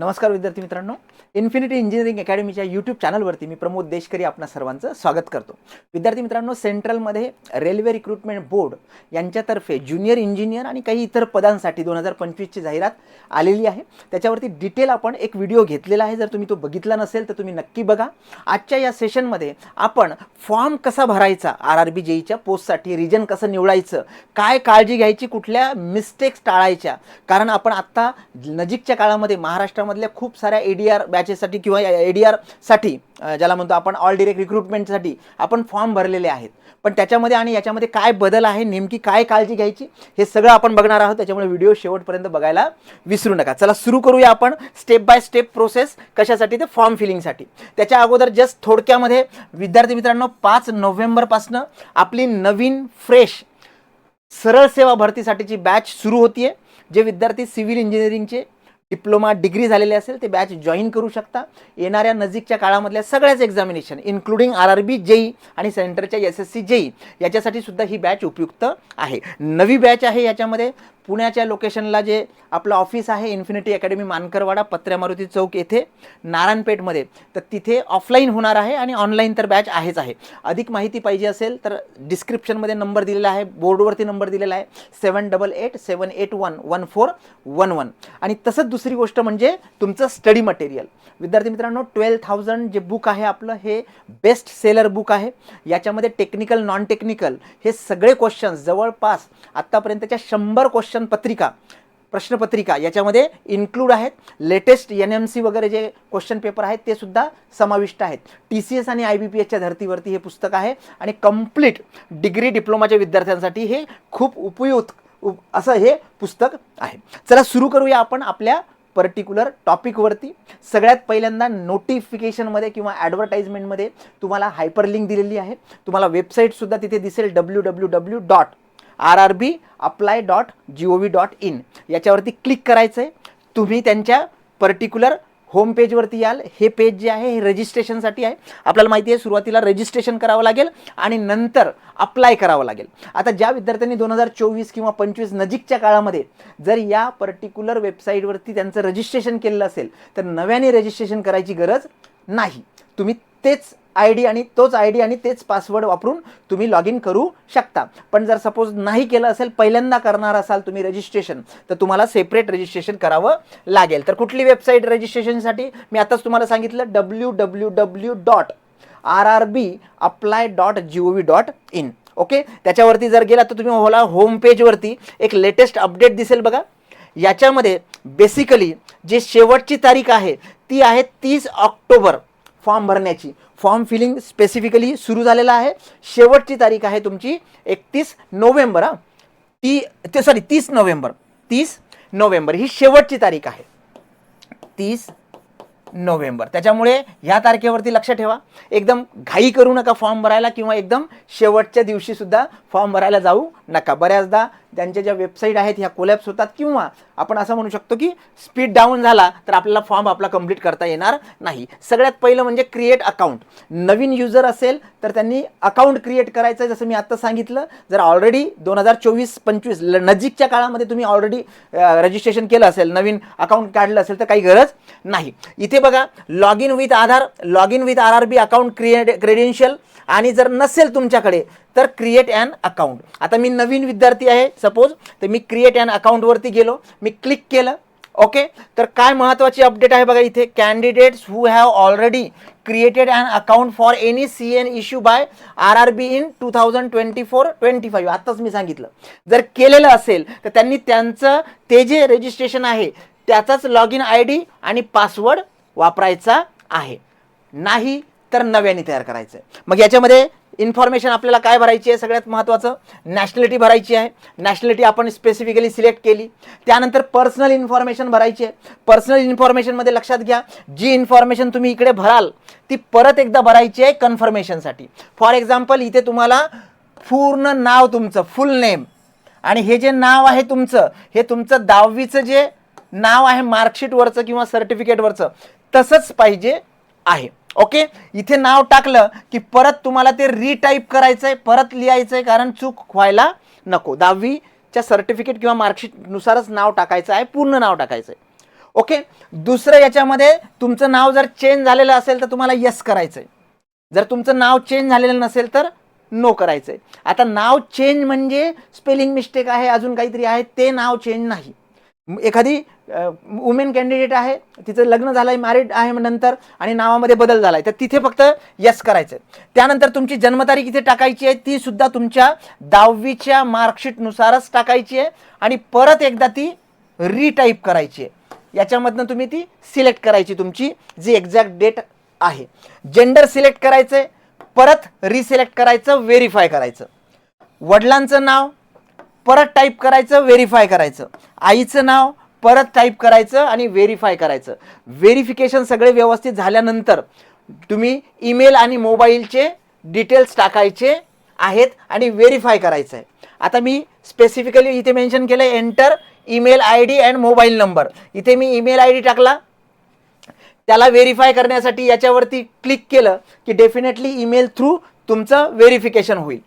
नमस्कार विद्यार्थी मित्रांनो. इन्फिनिटी इंजिनिअरिंग अकॅडमीच्या यूट्यूब चॅनलवरती मी प्रमोद देशकरी आपणा सर्वांचं स्वागत करतो. विद्यार्थी मित्रांनो सेंट्रलमध्ये रेल्वे रिक्रुटमेंट बोर्ड यांच्यातर्फे ज्युनियर इंजिनियर आणि काही इतर पदांसाठी दोन हजार पंचवीसची जाहिरात आलेली आहे. त्याच्यावरती डिटेल आपण एक व्हिडिओ घेतलेला आहे. जर तुम्ही तो बघितला नसेल तर तुम्ही नक्की बघा. आजच्या या सेशनमध्ये आपण फॉर्म कसा भरायचा आर आर बी जेईच्या पोस्टसाठी रिजन कसं निवडायचं काय काळजी घ्यायची कुठल्या मिस्टेक्स टाळायच्या कारण आपण आत्ता नजीकच्या काळामध्ये महाराष्ट्रामध्ये महाराष्ट्रामधल्या खूप साऱ्या ए डी आर बॅचेससाठी किंवा ए डी आरसाठी ज्याला म्हणतो आपण ऑल डिरेक्ट रिक्रुटमेंटसाठी आपण फॉर्म भरलेले आहेत. पण त्याच्यामध्ये आणि याच्यामध्ये काय बदल आहे नेमकी काय काळजी घ्यायची हे सगळं आपण बघणार आहोत. त्याच्यामुळे व्हिडिओ शेवटपर्यंत बघायला विसरू नका. चला सुरू करूया आपण स्टेप बाय स्टेप प्रोसेस कशासाठी ते फॉर्म फिलिंगसाठी त्याच्या अगोदर जस्ट थोडक्यामध्ये विद्यार्थी मित्रांनो पाच नोव्हेंबरपासनं आपली नवीन फ्रेश सरळ सेवा भरतीसाठीची बॅच सुरू होतीये जे विद्यार्थी सिव्हिल इंजिनिअरिंगचे डिप्लोमा डिग्री झालेले असेल ते बॅच जॉईन करू शकता. येणाऱ्या नजीकच्या काळामधल्या सगळ्याच examination including R R B JE आणि सेंटरच्या एस एस सी जेई याच्यासाठी सुद्धा ही बॅच उपयुक्त आहे. नवी बॅच आहे याच्यामध्ये. पुण्याच्या लोकेशनला जे आपलं ऑफिस आहे इन्फिनिटी अकॅडमी मानकरवाडा पत्र्या मारुती चौक येथे नारायणपेठमध्ये. तर तिथे ऑफलाईन होणार आहे आणि ऑनलाईन तर बॅच आहेच आहे. अधिक माहिती पाहिजे असेल तर डिस्क्रिप्शनमध्ये नंबर दिलेला आहे बोर्डवरती नंबर दिलेला आहे seven double eight seven eight one one four one one आणि तसंच दुसरी गोष्ट म्हणजे तुमचं स्टडी मटेरियल विद्यार्थी मित्रांनो ट्वेल्व थाउजंड जे बुक आहे आपलं हे बेस्ट सेलर बुक आहे. याच्यामध्ये टेक्निकल नॉन टेक्निकल हे सगळे क्वेश्चन्स जवळपास आत्तापर्यंतच्या शंभर क्वेश्चन पत्रिका प्रश्नपत्रिका याच्यामध्ये इन्क्लूड आहेत. लेटेस्ट एन एम सी वगैरे जे क्वेश्चन पेपर आहेत ते सुद्धा समाविष्ट आहेत. टी सी एस आणि आय बी पी एसच्या धर्तीवरती हे पुस्तक आहे आणि कंप्लीट डिग्री डिप्लोमाच्या विद्यार्थ्यांसाठी हे खूप उपयुक्त उप असं हे पुस्तक आहे. चला सुरू करूया आपण आपल्या पर्टिक्युलर टॉपिकवरती सगळ्यात पहिल्यांदा नोटिफिकेशनमध्ये किंवा ॲडव्हर्टाईजमेंटमध्ये तुम्हाला हायपरलिंक दिलेली आहे. तुम्हाला वेबसाईटसुद्धा तिथे दिसेल W W W dot R R B apply dot G O V dot in याच्यावरती क्लिक करायचं आहे तुम्ही त्यांच्या पर्टिक्युलर होम पेजवरती याल. हे पेज जे आहे हे रजिस्ट्रेशनसाठी आहे. आपल्याला माहिती आहे सुरुवातीला रजिस्ट्रेशन करावं लागेल आणि नंतर अप्लाय करावं लागेल. आता ज्या विद्यार्थ्यांनी दोन हजार चोवीस किंवा पंचवीस नजीकच्या काळामध्ये जर या पर्टिक्युलर वेबसाईटवरती त्यांचं रजिस्ट्रेशन केलेलं असेल तर नव्याने रजिस्ट्रेशन करायची गरज नाही. तुम्ही तेच आय डी आणि तोच आय डी आणि तेच पासवर्ड वापरून तुम्ही लॉग इन करू शकता. पण जर सपोज नाही केलं असेल पहिल्यांदा करणार असाल तुम्ही रजिस्ट्रेशन तर तुम्हाला सेपरेट रजिस्ट्रेशन करावं लागेल. तर कुठली वेबसाईट रजिस्ट्रेशनसाठी मी आताच तुम्हाला सांगितलं W W W dot R R B apply dot G O V dot in okay त्याच्यावरती जर गेला तर तुम्ही होला होम पेजवरती एक लेटेस्ट अपडेट दिसेल बघा. याच्यामध्ये बेसिकली जे शेवटची तारीख आहे ती आहे तीस ऑक्टोबर फॉर्म भरण्याची. फॉर्म फिलिंग स्पेसिफिकली सुरू झालेला आहे. शेवटची तारीख आहे तुमची एकतीस नोव्हेंबर हां. ती ते सॉरी तीस नोव्हेंबर. तीस नोव्हेंबर ही शेवटची तारीख आहे. तीस नोव्हेंबर. त्याच्यामुळे ह्या तारखेवरती लक्ष ठेवा. एकदम घाई करू नका फॉर्म भरायला किंवा एकदम शेवटच्या दिवशीसुद्धा फॉर्म भरायला जाऊ नका. बऱ्याचदा त्यांच्या ज्या वेबसाईट आहेत ह्या कोलॅप्स होतात किंवा आपण असं म्हणू शकतो की स्पीड डाऊन झाला तर आपल्याला फॉर्म आपला कंप्लीट करता येणार नाही. सगळ्यात पहिलं म्हणजे क्रिएट अकाउंट नवीन युजर असेल तर त्यांनी अकाउंट क्रिएट करायचं आहे जसं मी आत्ता सांगितलं. जर ऑलरेडी दोन हजार चोवीस पंचवीस नजीकच्या काळामध्ये तुम्ही ऑलरेडी रजिस्ट्रेशन केलं असेल नवीन अकाउंट काढलं असेल तर काही गरज नाही. इथे बघा log in with Aadhaar log in with R R B account create credential आणि जर नसेल तुमच्याकडे तर क्रिएट ॲन अकाउंट आता मी नवीन विद्यार्थी आहे सपोज तर मी क्रिएट ॲन अकाउंटवरती गेलो मी क्लिक केलं ओके तर काय महत्त्वाची अपडेट आहे बघा इथे? Candidates who have already created an account for any C N issue by R R B in two thousand twenty four twenty five आत्ताच मी सांगितलं. जर केलेलं असेल तर त्यांनी त्यांचं ते जे रजिस्ट्रेशन आहे त्याचाच लॉग इन आय डी आणि पासवर्ड वापरायचा आहे. नाही तर नव्याने तयार करायचं आहे मग याच्यामध्ये इन्फॉर्मेशन आपल्याला काय भरायची आहे सगळ्यात महत्त्वाचं नॅशनॅलिटी भरायची आहे. नॅशनॅलिटी आपण स्पेसिफिकली सिलेक्ट केली. त्यानंतर पर्सनल इन्फॉर्मेशन भरायची आहे. पर्सनल इन्फॉर्मेशनमध्ये लक्षात घ्या. जी इन्फॉर्मेशन तुम्ही इकडे भराल ती परत एकदा भरायची आहे कन्फर्मेशनसाठी फॉर एक्झाम्पल इथे तुम्हाला पूर्ण नाव तुमचं फुल नेम आणि हे जे नाव आहे तुमचं हे तुमचं दहावीचं जे नाव आहे मार्कशीटवरचं किंवा सर्टिफिकेटवरचं तसंच पाहिजे आहे. ओके? इथे नाव टाकलं की परत तुम्हाला ते रिटाईप करायचं आहे परत लिहायचं आहे कारण चूक व्हायला नको. दहावीच्या सर्टिफिकेट किंवा मार्कशीटनुसारच नाव टाकायचं आहे पूर्ण नाव टाकायचं आहे ओके? दुसरं याच्यामध्ये तुमचं नाव जर चेंज झालेलं असेल तर तुम्हाला यस करायचं आहे जर तुमचं नाव चेंज झालेलं नसेल तर नो करायचं आहे आता नाव चेंज म्हणजे स्पेलिंग मिस्टेक आहे अजून काहीतरी आहे ते नाव चेंज नाही. एखादी वुमेन कॅन्डिडेट आहे तिचं लग्न झालं आहे मॅरिड आहे नंतर आणि नावामध्ये बदल झाला आहे तर तिथे फक्त यस करायचं आहे त्यानंतर तुमची जन्मतारीख इथे टाकायची आहे ती सुद्धा तुमच्या दहावीच्या मार्कशीटनुसारच टाकायची आहे आणि परत एकदा ती रिटाईप करायची आहे. याच्यामधनं तुम्ही ती सिलेक्ट करायची तुमची जी एक्झॅक्ट डेट आहे. जेंडर सिलेक्ट करायचं आहे परत रिसिलेक्ट करायचं व्हेरीफाय करायचं. वडिलांचं नाव परत टाईप करायचं व्हेरीफाय करायचं. आईचं नाव परत टाईप करायचं आणि व्हेरीफाय करायचं. व्हेरिफिकेशन सगळे व्यवस्थित झाल्यानंतर तुम्ही ईमेल आणि मोबाईलचे डिटेल्स टाकायचे आहेत आणि व्हेरीफाय करायचं आहे आता मी स्पेसिफिकली इथे मेन्शन केलं आहे enter email I D and mobile number इथे मी ईमेल आय डी टाकला. त्याला व्हेरीफाय करण्यासाठी याच्यावरती क्लिक केलं की डेफिनेटली ईमेल थ्रू तुमचं व्हेरिफिकेशन होईल.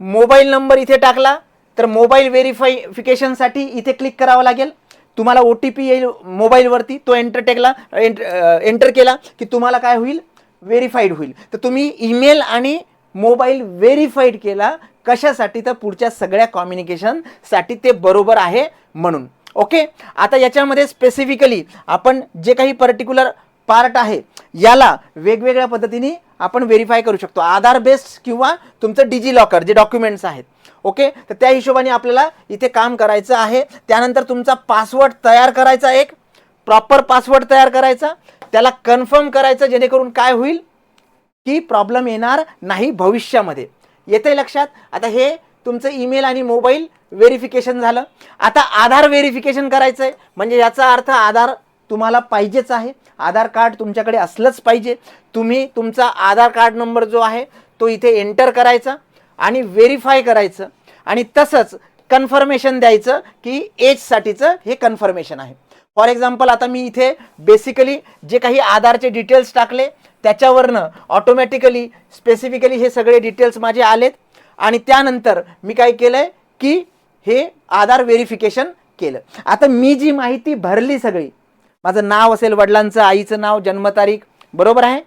मोबाईल नंबर इथे टाकला तर मोबाईल व्हेरिफायफिकेशनसाठी इथे क्लिक करावं लागेल. तुम्हाला ओ टी पी येईल मोबाईलवरती तो एंटर टेकला एंटर केला की तुम्हाला काय होईल? व्हेरीफाईड होईल. तर तुम्ही ईमेल आणि मोबाईल व्हेरीफाईड केला कशासाठी? तर पुढच्या सगळ्या कम्युनिकेशनसाठी ते बरोबर आहे म्हणून. ओके आता याच्यामध्ये स्पेसिफिकली आपण जे काही पर्टिक्युलर पार्ट आहे याला वेगवेगळ्या पद्धतीने आपण व्हेरीफाय करू शकतो. आधार बेस्ड किंवा तुमचं डिजी लॉकर जे डॉक्युमेंट्स आहेत. ओके? तर त्या हिशोबाने आपल्याला इथे काम करायचं आहे. त्यानंतर तुमचा पासवर्ड तयार करायचा एक. प्रॉपर पासवर्ड तयार करायचा. त्याला कन्फर्म करायचं जेणेकरून काय होईल? की प्रॉब्लेम येणार नाही भविष्यामध्ये. येते लक्षात? आता हे तुमचं ईमेल आणि मोबाईल व्हेरिफिकेशन झालं. आता आधार व्हेरिफिकेशन करायचं आहे म्हणजे याचा अर्थ आधार तुम्हाला पाहिजेच आहे. आधार कार्ड तुमच्याकडे असलंच पाहिजे. तुम्ही तुमचा आधार कार्ड नंबर जो आहे तो इथे एंटर करायचा. आणि व्हेरीफाय करायचं. आणि तसंच कन्फर्मेशन द्यायचं की एजसाठीचं हे कन्फर्मेशन आहे. फॉर एक्झाम्पल आता मी इथे बेसिकली जे काही आधारचे डिटेल्स टाकले त्याच्यावरनं ऑटोमॅटिकली स्पेसिफिकली हे सगळे डिटेल्स माझे आलेत. आणि त्यानंतर मी काय केलं आहे की हे आधार व्हेरिफिकेशन केलं. आता मी जी माहिती भरली सगळी माझं नाव असेल वडिलांचं आईचं नाव जन्मतारीख बरोबर आहे?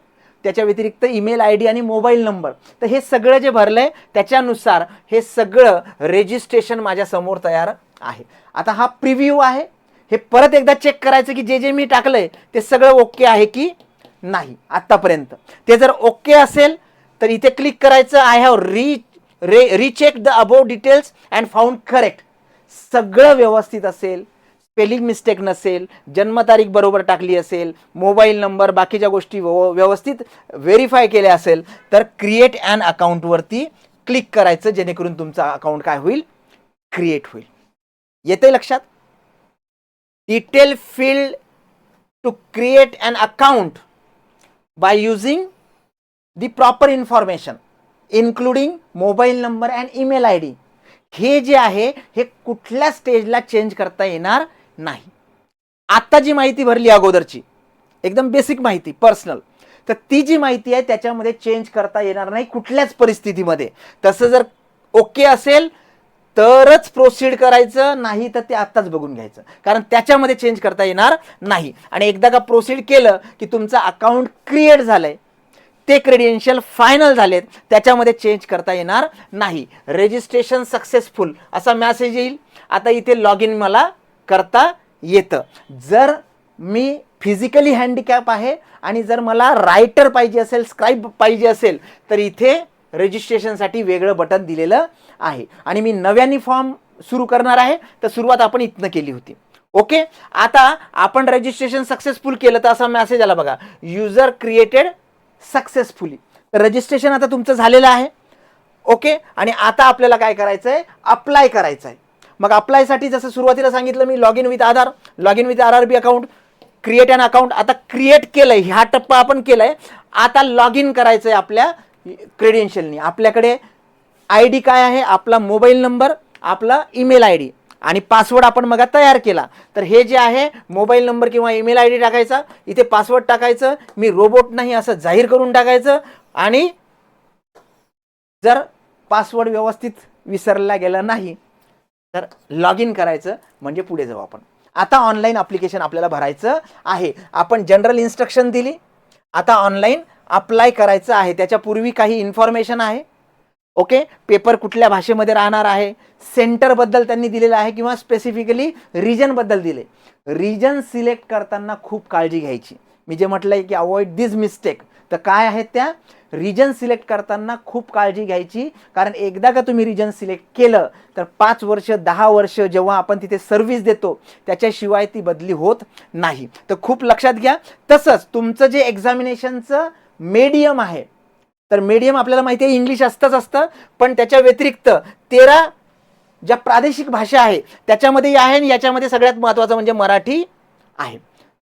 त्याच्या व्यतिरिक्त ईमेल आय डी आणि मोबाईल नंबर. तर हे सगळं जे भरलं आहे त्याच्यानुसार हे सगळं रेजिस्ट्रेशन माझ्यासमोर तयार आहे. आता हा प्रिव्ह्यू आहे. हे परत एकदा चेक करायचं की जे जे मी टाकलं आहे ते सगळं ओके आहे की नाही आत्तापर्यंत ते जर ओके असेल तर इथे क्लिक करायचं I have re re recheck the above details and found correct सगळं व्यवस्थित असेल. स्पेलिंग मिस्टेक नसेल जन्मतारीख बरोबर टाकली असेल मोबाईल नंबर बाकीच्या गोष्टी व्यव- व्यवस्थित व्हेरीफाय केल्या असेल तर क्रिएट अँड अकाउंटवरती क्लिक करायचं जेणेकरून तुमचं अकाउंट काय होईल? क्रिएट होईल. येते लक्षात? Detail field to create an account by using the proper information including mobile number and email I D हे जे आहे हे कुठल्या स्टेजला चेंज करता येणार? नाही. आत्ता जी माहिती भरली अगोदरची एकदम बेसिक माहिती पर्सनल तर ती जी माहिती आहे त्याच्यामध्ये चेंज करता येणार नाही कुठल्याच परिस्थितीमध्ये. तसं जर ओके असेल तरच प्रोसीड करायचं नाही तर ते आत्ताच बघून घ्यायचं. कारण त्याच्यामध्ये चेंज करता येणार नाही. आणि एकदा का प्रोसीड केलं की तुमचं अकाउंट क्रिएट झालंय ते क्रेडेन्शियल फायनल झालेत त्याच्यामध्ये चेंज करता येणार नाही. रेजिस्ट्रेशन सक्सेसफुल असा मॅसेज येईल. आता इथे लॉग इन मला करता येतं. जर मी फिजिकली हँडिकॅप आहे आणि जर मला रायटर पाहिजे असेल स्क्राईब पाहिजे असेल तर इथे रजिस्ट्रेशनसाठी वेगळं बटन दिलेलं आहे. आणि मी नव्याने फॉर्म सुरू करणार आहे तर सुरुवात आपण इथनं केली होती. ओके आता आपण रजिस्ट्रेशन सक्सेसफुल केलं तर असा मेसेज आला बघा. युजर क्रिएटेड सक्सेसफुली तर रजिस्ट्रेशन आता तुमचं झालेलं आहे. ओके आणि आता आपल्याला काय करायचं आहे अप्लाय करायचं आहे मग अप्लायसाठी जसं सुरुवातीला सांगितलं मी log in with Aadhaar log in with R R B account create an account आता क्रिएट केलंय हा टप्पा आपण केलाय. आता लॉग इन करायचं आहे आपल्या क्रेडेन्शियलनी आपल्याकडे आय डी काय आहे? आपला मोबाईल नंबर आपला ईमेल आय डी आणि पासवर्ड आपण मग तयार केला. तर हे जे आहे मोबाईल नंबर किंवा ईमेल आय डी टाकायचा. इथे पासवर्ड टाकायचं. मी रोबोट नाही असं जाहीर करून टाकायचं. आणि जर पासवर्ड व्यवस्थित विसरला गेला नाही तर लॉग इन करायचं म्हणजे पुढे जाऊ आपण. आता ऑनलाईन अप्लिकेशन आपल्याला भरायचं आहे. आपण जनरल इन्स्ट्रक्शन दिली. आता ऑनलाईन अप्लाय करायचं आहे. त्याच्यापूर्वी काही इन्फॉर्मेशन आहे. ओके पेपर कुठल्या भाषेमध्ये राहणार आहे? सेंटरबद्दल त्यांनी दिलेलं आहे किंवा स्पेसिफिकली रिजनबद्दल दिले? रिजन सिलेक्ट करताना खूप काळजी घ्यायची. मी जे म्हटलं आहे की अवॉइड दिस मिस्टेक तर काय आहेत त्या? रिजन सिलेक्ट करताना खूप काळजी घ्यायची. कारण एकदा का तुम्ही रिजन सिलेक्ट केलं तर पाच वर्ष दहा वर्ष जेव्हा आपण तिथे सर्व्हिस देतो त्याच्याशिवाय ती बदली होत नाही. तर खूप लक्षात घ्या. तसंच तुमचं जे एक्झामिनेशनचं मीडियम आहे तर मीडियम आपल्याला माहिती आहे इंग्लिश असतंच असतं पण त्याच्या व्यतिरिक्त तेरा ज्या प्रादेशिक भाषा आहे त्याच्यामध्येही आहे आणि याच्यामध्ये सगळ्यात महत्त्वाचं म्हणजे मराठी आहे.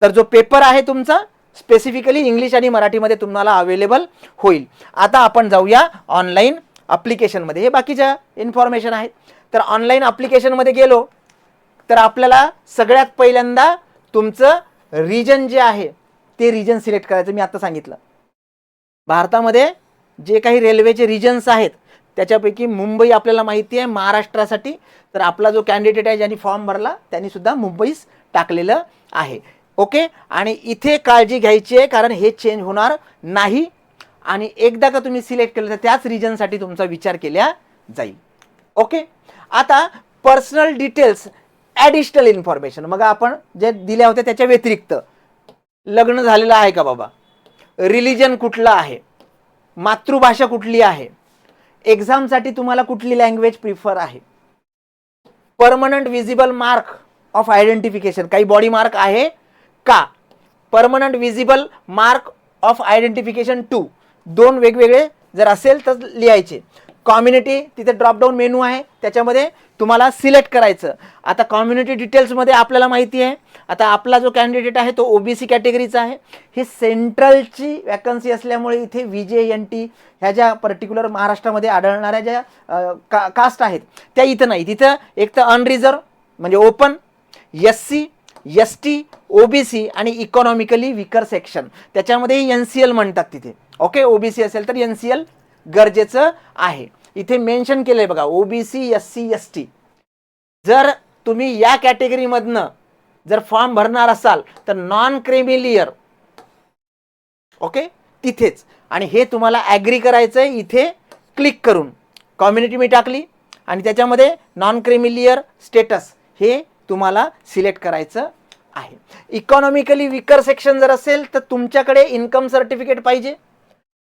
तर जो पेपर आहे तुमचा स्पेसिफिकली इंग्लिश आणि मराठीमध्ये तुम्हाला अवेलेबल होईल. आता आपण जाऊया ऑनलाईन अप्लिकेशनमध्ये हे बाकीच्या इन्फॉर्मेशन आहेत. तर ऑनलाईन अप्लिकेशनमध्ये गेलो तर आपल्याला सगळ्यात पहिल्यांदा तुमचं रिजन जे आहे ते रिजन सिलेक्ट करायचं मी आत्ता सांगितलं. भारतामध्ये जे काही रेल्वेचे रिजन्स आहेत त्याच्यापैकी मुंबई आपल्याला माहिती आहे महाराष्ट्रासाठी. तर आपला जो कॅन्डिडेट आहे ज्यांनी फॉर्म भरला त्यांनीसुद्धा मुंबईस टाकलेलं आहे. ओके? आणि इथे काळजी घ्यायची आहे कारण हे चेंज होणार नाही. आणि एकदा का तुम्ही सिलेक्ट केलं तर त्याच रिजनसाठी तुमचा विचार केला जाईल. ओके? आता पर्सनल डिटेल्स ॲडिशनल इन्फॉर्मेशन मग आपण जे दिल्या होत्या त्याच्या व्यतिरिक्त लग्न झालेलं आहे का बाबा? रिलिजन कुठलं आहे? मातृभाषा कुठली आहे? एक्झामसाठी तुम्हाला कुठली लँग्वेज प्रिफर आहे? Permanent visible mark of identification काही बॉडी मार्क आहे? का? Permanent visible mark of identification two दोन वेगवेगळे जर असेल तर लिहायचे. कॉम्युनिटी तिथे ड्रॉपडाऊन मेनू आहे. त्याच्यामध्ये तुम्हाला सिलेक्ट करायचं. आता कॉम्युनिटी डिटेल्समध्ये आपल्याला माहिती आहे. आता आपला जो कॅन्डिडेट आहे तो ओबीसी कॅटेगरीचा आहे. ही सेंट्रलची वॅकन्सी असल्यामुळे इथे व्ही जे एन टी ह्या ज्या पर्टिक्युलर महाराष्ट्रामध्ये आढळणाऱ्या ज्या का कास्ट आहेत त्या इथं नाही. तिथं एक तर अनरिझर्व म्हणजे open S C S T OBC आणि इकॉनॉमिकली विकर सेक्शन त्याच्यामध्येही एन सी एल म्हणतात तिथे. ओके ओबीसी असेल तर एन सी एल गरजेचं आहे. इथे मेन्शन केलंय बघा OBC S C S T जर तुम्ही या कॅटेगरीमधनं जर फॉर्म भरणार असाल तर नॉन क्रेमिलियर ओके तिथेच. आणि हे तुम्हाला ॲग्री करायचं आहे इथे क्लिक करून. कम्युनिटी मी टाकली. आणि त्याच्यामध्ये नॉन क्रेमिलियर स्टेटस हे तुम्हाला सिलेक्ट करायचं आहे. इकॉनॉमिकली विकर सेक्शन जर असेल तर तुमच्याकडे इन्कम सर्टिफिकेट पाहिजे.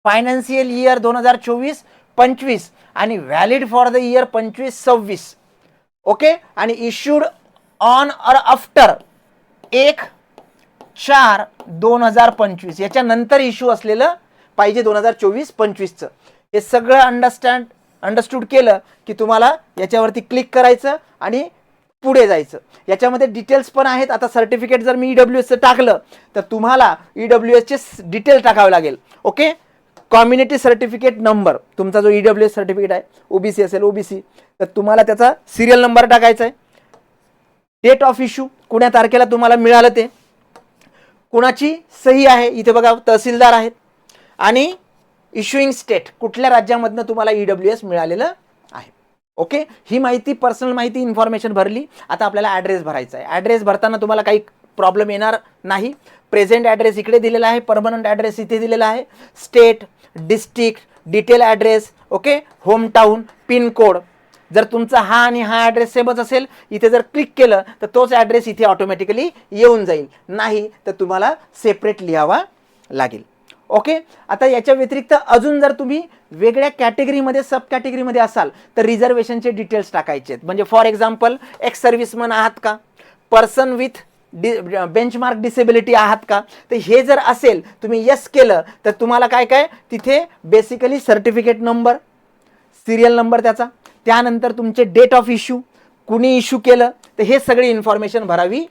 फायनान्शियल इयर दोन हजार चोवीस पंचवीस. आणि व्हॅलिड फॉर द इयर पंचवीस सव्वीस. ओके आणि इश्यूड ऑन और आफ्टर एक चार दोन हजार पंचवीस. याच्यानंतर इश्यू असलेलं पाहिजे दोन हजार चोवीस पंचवीसचं. हे सगळं अंडरस्टँड अंडरस्टूड केलं की तुम्हाला याच्यावरती क्लिक करायचं आणि पुढे जायचं. याच्यामध्ये डिटेल्स पण आहेत. आता सर्टिफिकेट जर मी ई डब्ल्यू एसचं टाकलं तर तुम्हाला ई डब्ल्यू एसचे डिटेल टाकावे लागेल. ओके कम्युनिटी सर्टिफिकेट नंबर तुमचा जो ई डब्ल्यू एस सर्टिफिकेट आहे ओबीसी असेल ओबीसी तर तुम्हाला त्याचा सिरियल नंबर टाकायचा आहे. डेट ऑफ इश्यू कुण्या तारखेला तुम्हाला मिळालं ते. कुणाची सही आहे इथे बघा तहसीलदार आहेत. आणि इश्युईंग स्टेट कुठल्या राज्यामधनं तुम्हाला ई डब्ल्यू एस मिळालेलं ओके? ही माहिती पर्सनल माहिती इन्फॉर्मेशन भरली. आता आपल्याला ॲड्रेस भरायचा आहे. ॲड्रेस भरताना तुम्हाला काही प्रॉब्लेम येणार नाही. प्रेझेंट ॲड्रेस इकडे दिलेला आहे परमनंट ॲड्रेस इथे दिलेला आहे. State district detail address okay? Hometown pincode जर तुमचा हा आणि हा ॲड्रेस सेमच असेल इथे जर क्लिक केलं तर तोच ॲड्रेस इथे ऑटोमॅटिकली येऊन जाईल. नाही तर तुम्हाला सेपरेट लिहावा लागेल. ओके? आता याच्या व्यतिरिक्त अजून जर तुम्ही वेगळ्या कॅटेगरीमध्ये सब कॅटेगरीमध्ये असाल तर रिझर्वेशनचे डिटेल्स टाकायचे आहेत. म्हणजे फॉर एक्झाम्पल एक्स सर्व्हिसमन आहात का? Person with the benchmark disability आहात का? तर हे जर असेल तुम्ही यस केलं तर तुम्हाला काय काय? तिथे basically certificate number serial number त्याचा. त्यानंतर तुमचे डेट ऑफ इश्यू कुणी इश्यू केलं तर हे सगळी इन्फॉर्मेशन भरावी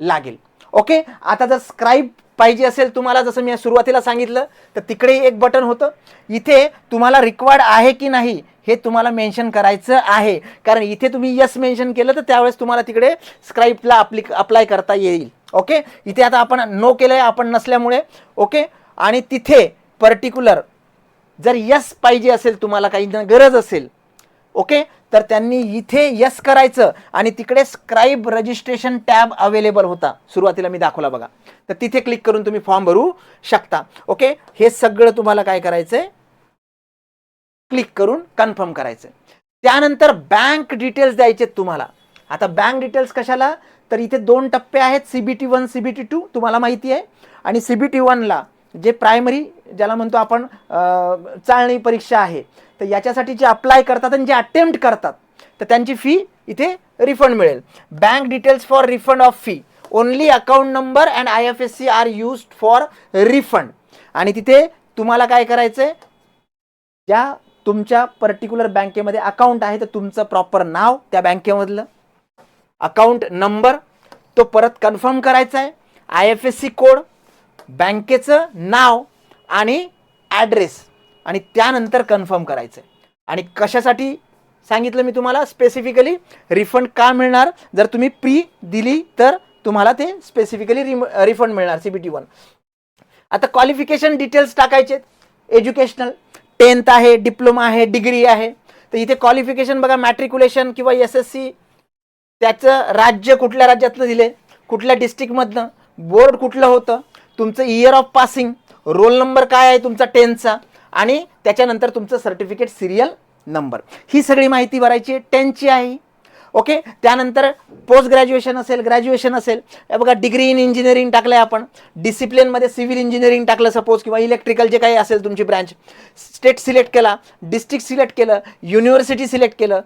लागेल. ओके आता जर स्क्राईब पाहिजे असेल तुम्हाला जसं मी सुरुवातीला सांगितलं तर तिकडेही एक बटन होतं. इथे तुम्हाला रिक्वायर्ड आहे की नाही हे तुम्हाला मेन्शन करायचं आहे. कारण इथे तुम्ही यस मेन्शन केलं तर त्यावेळेस तुम्हाला तिकडे स्क्राईपला अप्ली अप्लाय करता येईल. ओके इथे आता आपण नो केलं आहे आपण नसल्यामुळे. ओके आणि तिथे पर्टिक्युलर जर यस पाहिजे असेल तुम्हाला काही गरज असेल ओके? तर त्यांनी इथे यस करायचं आणि तिकडे स्क्राईब रजिस्ट्रेशन टॅब अवेलेबल होता. सुरुवातीला मी दाखवला बघा. तर तिथे क्लिक करून तुम्ही फॉर्म भरू शकता. ओके? हे सगळं तुम्हाला काय करायचं आहे क्लिक करून कन्फर्म करायचं त्यानंतर बँक डिटेल्स द्यायचे तुम्हाला. आता बँक डिटेल्स कशाला? तर इथे दोन टप्पे आहेत. C B T one C B T two तुम्हाला माहिती आहे. आणि सी बी टी वनला जे प्रायमरी ज्याला म्हणतो आपण चालणी चाळणी परीक्षा आहे तर याच्यासाठी जे अप्लाय करतात आणि जे अटेम्प्ट करतात तर त्यांची फी इथे रिफंड मिळेल. Bank details for refund of fee only account number and I F S C R used for refund आणि तिथे तुम्हाला काय करायचं आहे ज्या तुमच्या पर्टिक्युलर बँकेमध्ये अकाउंट आहे तर तुमचं प्रॉपर नाव त्या बँकेमधलं अकाउंट नंबर तो परत कन्फर्म करायचा आहे I F S C code बँकेचं नाव आणि ॲड्रेस आणि त्यानंतर कन्फर्म करायचं आहे आणि कशासाठी सांगितलं मी तुम्हाला? स्पेसिफिकली रिफंड का मिळणार? जर तुम्ही प्री दिली तर तुम्हाला ते स्पेसिफिकली रिम रिफंड मिळणार सी बी टी वन आता क्वालिफिकेशन डिटेल्स टाकायचे एज्युकेशनल टेन्थ आहे डिप्लोमा आहे डिग्री आहे. तर इथे क्वालिफिकेशन बघा मॅट्रिक्युलेशन किंवा एस एस सी त्याचं राज्य कुठल्या राज्यातलं दिले कुठल्या डिस्ट्रिक्टमधनं बोर्ड कुठलं होतं? तुमचं year of passing roll number काय आहे तुमचा टेनचा आणि त्याच्यानंतर तुमचं सर्टिफिकेट सिरियल नंबर ही सगळी माहिती भरायची आहे टेनची आहे. ओके त्यानंतर पोस्ट ग्रॅज्युएशन असेल ग्रॅज्युएशन असेल. बघा डिग्री इन इंजिनिअरिंग टाकलं आहे आपण डिसिप्लिनमध्ये सिव्हिल इंजिनिअरिंग टाकलं सपोज किंवा इलेक्ट्रिकल जे काही असेल तुमची ब्रँच स्टेट सिलेक्ट केला डिस्ट्रिक्ट सिलेक्ट केलं युनिव्हर्सिटी सिलेक्ट केलं.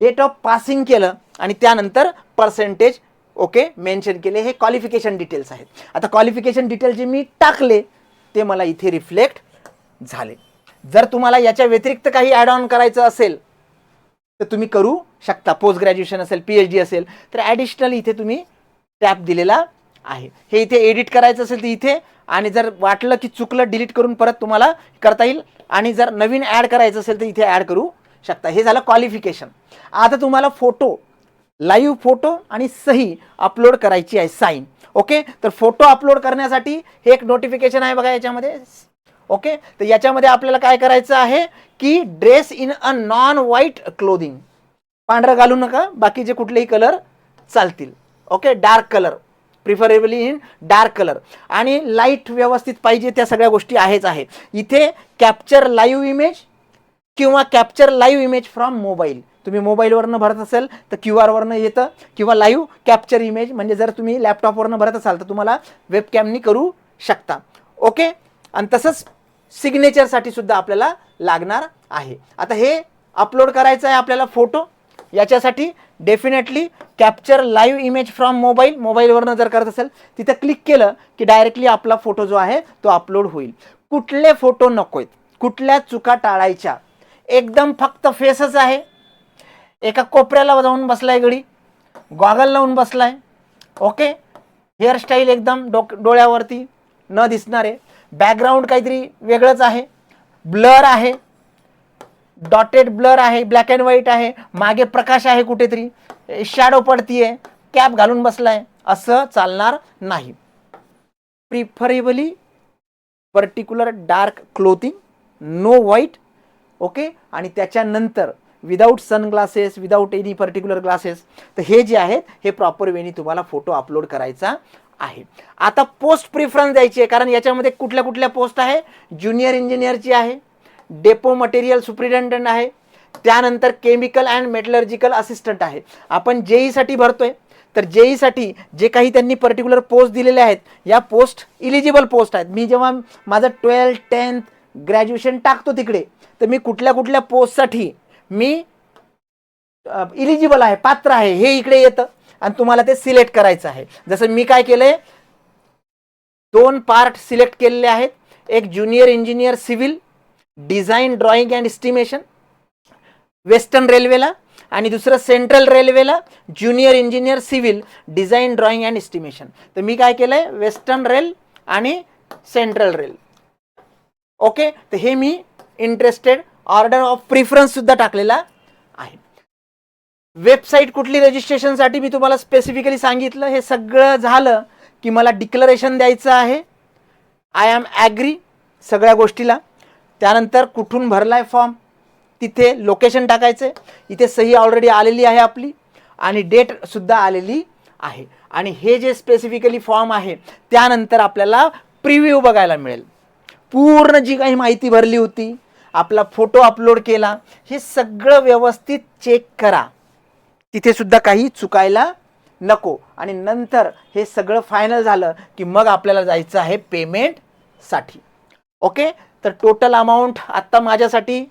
डेट ऑफ पासिंग केलं आणि त्यानंतर पर्सेंटेज ओके? मेन्शन केले. हे क्वालिफिकेशन डिटेल्स आहेत. आता क्वालिफिकेशन डिटेल जे मी टाकले ते मला इथे रिफ्लेक्ट झाले. जर तुम्हाला याच्या व्यतिरिक्त काही ॲड ऑन करायचं असेल तर तुम्ही करू शकता. पोस्ट ग्रॅज्युएशन असेल पी एच डी असेल तर ॲडिशनल इथे तुम्ही टॅप दिलेला आहे. हे इथे एडिट करायचं असेल तर इथे. आणि जर वाटलं की चुकलं डिलीट करून परत तुम्हाला करता येईल. आणि जर नवीन ॲड करायचं असेल तर इथे ॲड करू शकता. हे झालं क्वालिफिकेशन आता तुम्हाला फोटो लाईव्ह फोटो आणि सही अपलोड करायची आहे साईन ओके तर फोटो अपलोड करण्यासाठी हे एक नोटिफिकेशन आहे बघा याच्यामध्ये. ओके तर याच्यामध्ये आपल्याला काय करायचं आहे की dress in a non white clothing पांढरं घालू नका बाकीचे कुठलेही कलर चालतील. Okay dark colour preferably in dark colour आणि लाइट व्यवस्थित पाहिजे त्या सगळ्या गोष्टी आहेच आहे इथे कॅप्चर लाईव्ह इमेज किंवा capture live image from mobile तुम्ही मोबाईलवरनं भरत असेल तर क्यू आरवरनं येतं किंवा लाईव्ह कॅप्चर इमेज म्हणजे जर तुम्ही लॅपटॉपवरनं भरत असाल तर तुम्हाला वेबकॅमनी करू शकता. ओके आणि तसंच सिग्नेचरसाठी सुद्धा आपल्याला लागणार आहे. आता हे अपलोड करायचं आहे आपल्याला फोटो याच्यासाठी definitely capture live image from mobile मोबाईलवरनं जर करत असेल तिथं क्लिक केलं की डायरेक्टली आपला फोटो जो आहे तो अपलोड होईल. कुठले फोटो नको आहेत कुठल्या चुका टाळायच्या. एकदम फक्त फेसच आहे. एका कोपऱ्याला जाऊन बसलाय गडी. गॉगल लावून बसलाय. ओके हेअरस्टाईल एकदम डोक डोळ्यावरती न दिसणारे. बॅकग्राऊंड काहीतरी वेगळंच आहे. ब्लर आहे. डॉटेड ब्लर आहे. ब्लॅक अँड व्हाईट आहे. मागे प्रकाश आहे कुठेतरी. शॅडो पडतीये. कॅप घालून बसलाय. असं चालणार नाही. Preferably particular dark clothing no white okay आणि त्याच्यानंतर without sunglasses without any particular glasses तर हे जे आहेत हे प्रॉपर वेनी तुम्हाला फोटो अपलोड करायचा आहे. आता पोस्ट प्रिफरन्स द्यायची आहे कारण याच्यामध्ये कुठल्या कुठल्या पोस्ट आहे? ज्युनियर इंजिनियरची आहे डेपो मटेरियल सुप्रिटेंडंट आहे त्यानंतर केमिकल अँड मेटलर्जिकल असिस्टंट आहे. आपण जेईसाठी भरतोय तर जेईसाठी जे काही त्यांनी पर्टिक्युलर पोस्ट दिलेले आहेत या पोस्ट इलिजिबल पोस्ट आहेत. मी जेव्हा माझं ट्वेल्थ टेन्थ ग्रॅज्युएशन टाकतो तिकडे तर मी कुठल्या कुठल्या पोस्टसाठी मी इलिजिबल आहे पात्र आहे हे इकडे येतं. आणि तुम्हाला ते सिलेक्ट करायचं आहे. जसं मी काय केलंय दोन पार्ट सिलेक्ट केलेले आहेत. एक junior engineer civil design drawing and estimation western रेल्वेला. आणि दुसरं सेंट्रल रेल्वेला junior engineer civil design drawing and estimation तर मी काय केलंय वेस्टर्न रेल आणि सेंट्रल रेल. ओके? तर हे मी इंटरेस्टेड ऑर्डर ऑफ प्रिफरन्स सुद्धा टाकलेला आहे. वेबसाईट कुठली रजिस्ट्रेशनसाठी मी तुम्हाला स्पेसिफिकली सांगितलं हे सगळं झालं की मला डिक्लरेशन द्यायचं आहे. आय एम ॲग्री सगळ्या गोष्टीला. त्यानंतर कुठून भरला आहे फॉर्म तिथे लोकेशन टाकायचं आहे इथे सही ऑलरेडी आलेली आहे आपली आणि डेटसुद्धा आलेली आहे. आणि हे जे स्पेसिफिकली फॉर्म आहे त्यानंतर आपल्याला प्रिव्ह्यू बघायला मिळेल. पूर्ण जी काही माहिती भरली होती आपला फोटो अपलोड केला हे सगळं व्यवस्थित चेक करा. तिथे सुद्धा काही चुकायला नको. आणि नंतर हे सगळं फायनल झालं की मग आपल्याला जायचं आहे पेमेंटसाठी ओके तर टोटल अमाऊंट आत्ता माझ्यासाठी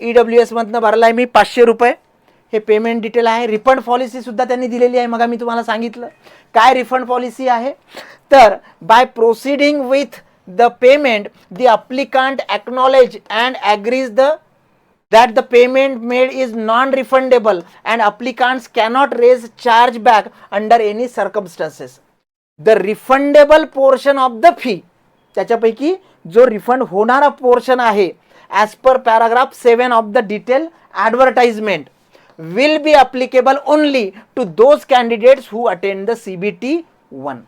ई डब्ल्यू एसमधनं भरला आहे मी पाचशे रुपये. हे पेमेंट डिटेल आहे. रिफंड पॉलिसीसुद्धा त्यांनी दिलेली आहे. मग मी तुम्हाला सांगितलं. काय रिफंड पॉलिसी आहे? तर by proceeding with The payment the applicant acknowledge and agrees the that the payment made is non-refundable and applicants cannot raise charge back under any circumstances. The refundable portion of the fee त्याच्यापैकी जो refund होणारा portion आहे as per paragraph seven of the detail advertisement will be applicable only to those candidates who attend the C B T one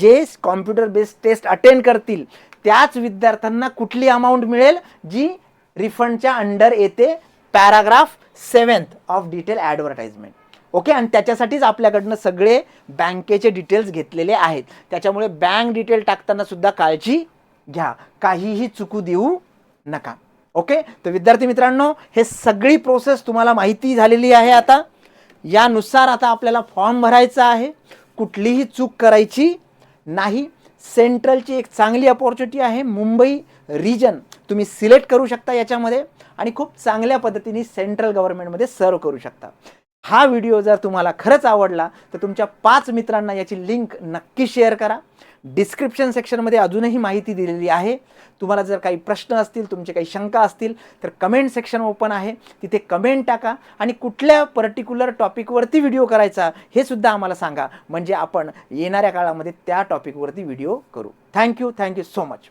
जे computer based taste attend करतील त्याच विद्यार्थ्यांना कुठली amount मिळेल? जी रिफंडच्या अंडर येते paragraph seventh of detail advertisement okay आणि त्याच्यासाठीच आपल्याकडनं सगळे बँकेचे डिटेल्स घेतलेले आहेत. त्याच्यामुळे बँक डिटेल टाकताना सुद्धा काळजी घ्या. काहीही चुकू देऊ नका. ओके तर विद्यार्थी मित्रांनो हे सगळी प्रोसेस तुम्हाला माहिती झालेली आहे आता. यानुसार आता आपल्याला फॉर्म भरायचा आहे. कुठलीही चूक करायची नाही. सेंट्रलची एक चांगली अपॉर्च्युनिटी आहे. मुंबई रिजन तुम्ही सिलेक्ट करू शकता याच्यामध्ये आणि खूप चांगल्या पद्धतीने सेंट्रल गव्हर्नमेंटमध्ये सर्व करू शकता. हा व्हिडिओ जर तुम्हाला खरंच आवडला तर तुमच्या पाच मित्रांना याची लिंक नक्की शेअर करा. डिस्क्रिप्शन सेक्शनमध्ये अजूनही माहिती दिलेली आहे. तुम्हाला जर काही प्रश्न असतील तुमचे काही शंका असतील तर कमेंट सेक्शन ओपन आहे. तिथे कमेंट टाका आणि कुठल्या पर्टिक्युलर टॉपिकवरती व्हिडिओ करायचा हे सुद्धा आम्हाला सांगा. म्हणजे आपण येणाऱ्या काळामध्ये त्या टॉपिकवरती व्हिडिओ करू. Thank you thank you so much